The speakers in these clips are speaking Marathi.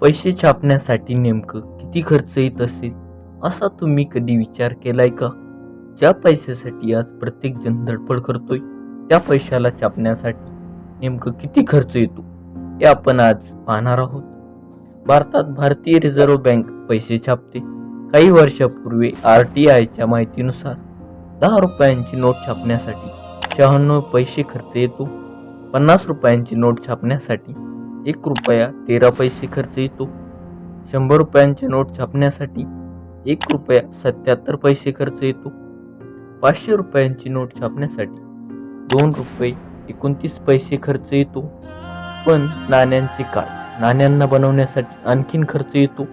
पैसे छापण्यासाठी नेमकं किती खर्च येत असेल असा तुम्ही कधी विचार केलाय का? ज्या पैशासाठी आज प्रत्येक जण धडपड करतोय त्या पैशाला छापण्यासाठी नेमकं किती खर्च येतो हे आपण आज पाहणार आहोत. भारतात भारतीय रिझर्व्ह बँक पैसे छापते. काही वर्षापूर्वी आर टी आयच्या माहितीनुसार दहा रुपयांची नोट छापण्यासाठी शहाण्णव पैसे खर्च येतो. पन्नास रुपयांची नोट छापण्यासाठी एक रुपया तेरा पैसे खर्च येतो. शंभर रुपयांचे नोट छापण्यासाठी एक रुपया सत्याहत्तर पैसे खर्च येतो. पाचशे रुपयांची नोट छापण्यासाठी दोन रुपये एकोणतीस पैसे खर्च येतो. पण नाण्यांचे काय? नाण्यांना बनवण्यासाठी आणखीन खर्च येतो.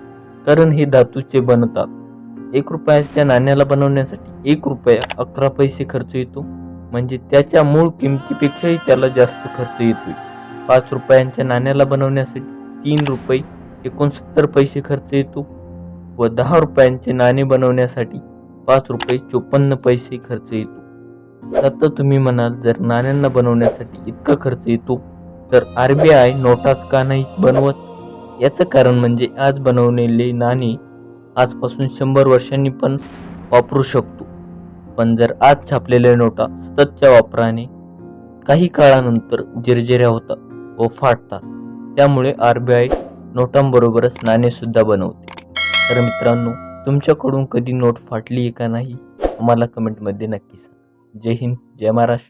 कारण हे धातूचे बनतात. एक रुपयाच्या नाण्याला बनवण्यासाठी एक रुपया अकरा पैसे खर्च येतो. म्हणजे त्याच्या मूळ किमतीपेक्षाही त्याला जास्त खर्च येतो पाच रुपयांच्या नाण्याला बनवण्यासाठी तीन रुपये एकोणसत्तर पैसे खर्च येतो व दहा रुपयांचे नाणे बनवण्यासाठी पाच रुपये चोपन्न पैसे खर्च येतो. आता तुम्ही म्हणाल जर नाण्यांना बनवण्यासाठी इतका खर्च येतो तर आर बी आय नोटाच का नाही बनवत? याचं कारण म्हणजे आज बनवलेले नाणे आजपासून शंभर वर्षांनी पण वापरू शकतो. पण जर आज छापलेल्या नोटा सततच्या वापराने काही काळानंतर जिरजिऱ्या होतात. व फाटतात त्यामुळे आर बी आय नोटांबरोबरच नाणेसुद्धा बनवते. तर मित्रांनो तुमच्याकडून कधी नोट फाटली आहे का नाही? आम्हाला कमेंटमध्ये नक्की सांगा. जय हिंद जय महाराष्ट्र.